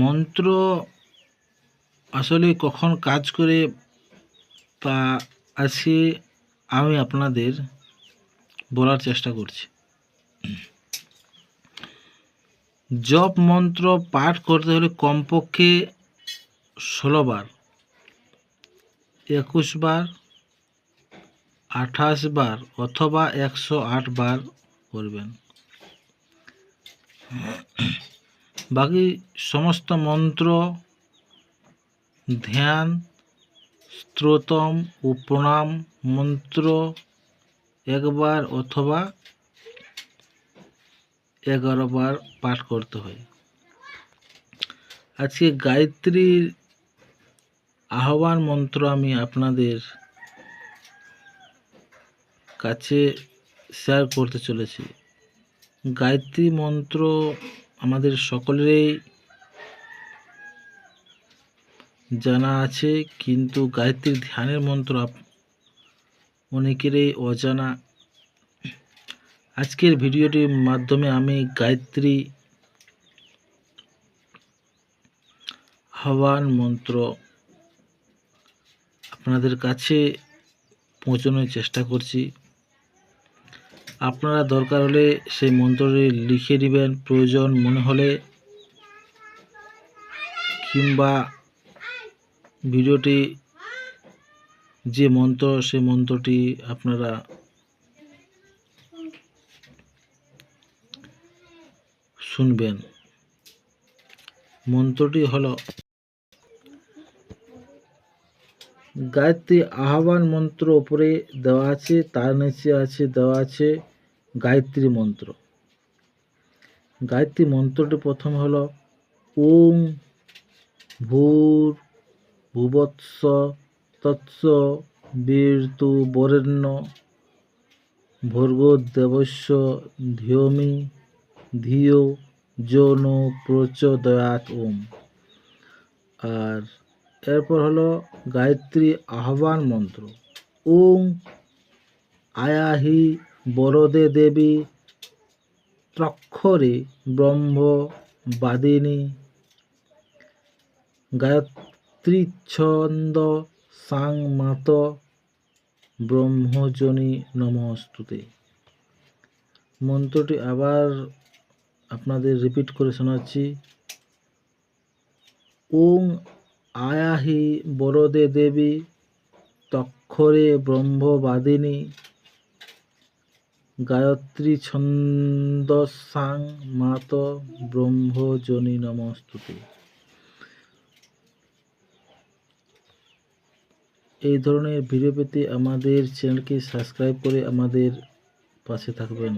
মন্ত্র আসলে কখন কাজ করে তা আজকে আমি আপনাদের বলার চেষ্টা করছি। জপ মন্ত্র পাঠ করতে হলে কমপক্ষে ষোলো বার, একুশ বার, আঠাশ বার অথবা একশো আট বার করবেন। বাকি সমস্ত মন্ত্র, ধ্যান, স্ত্রোতম ও প্রণাম মন্ত্র, একবার অথবা এগারো বার পাঠ করতে হয়। আজকে গায়ত্রীর আহ্বান মন্ত্র আমি আপনাদের কাছে শেয়ার করতে চলেছি। গায়ত্রী মন্ত্র আমাদের সকলেরই জানা আছে, কিন্তু গায়ত্রীর ধ্যানের মন্ত্র অনেকেরই অজানা। আজকের ভিডিওটির মাধ্যমে আমি গায়ত্রী আহ্বান মন্ত্র আপনাদের কাছে পৌঁছানোর চেষ্টা করছি। আপনারা দরকার হলে সেই মন্ত্রটি লিখে দিবেন। প্রয়োজন মনে হলে কিংবা ভিডিওটি যে মন্ত্র, সেই মন্ত্রটি আপনারা শুনবেন। মন্ত্রটি হলো গায়ত্রী আহ্বান মন্ত্র উপরে দেওয়া আছে, তার নিচে আছে, দেওয়া আছে গায়ত্রী মন্ত্র। গায়ত্রী মন্ত্রটি প্রথম হলো ওম ভূর ভুবৎস তৎস বীরতু বরেণ্য ভর্গো দেবস্য ধিয়মি ধিও যৌন প্রচোদয়াত ওম। আর এরপর হলো গায়ত্রী আহ্বান মন্ত্র। ওং আয়াহি বরদে দেবী ত্রক্ষরে ব্রহ্ম বাদিনী গায়ত্রী ছন্দ সাং মাত ব্রহ্মজনী নমস্তুতে। মন্ত্রটি আবার আপনাদের রিপিট করে শোনাচ্ছি। ওং আয়াহি বরদে দেবী, তক্ষরে ব্রহ্মবাদিনী, গায়ত্রী ছন্দসাং মাত ব্রহ্মজনী নমস্তুতে। এই ধরনের ভিডিও পেতে আমাদের চ্যানেলকে সাবস্ক্রাইব করে আমাদের পাশে থাকবেন।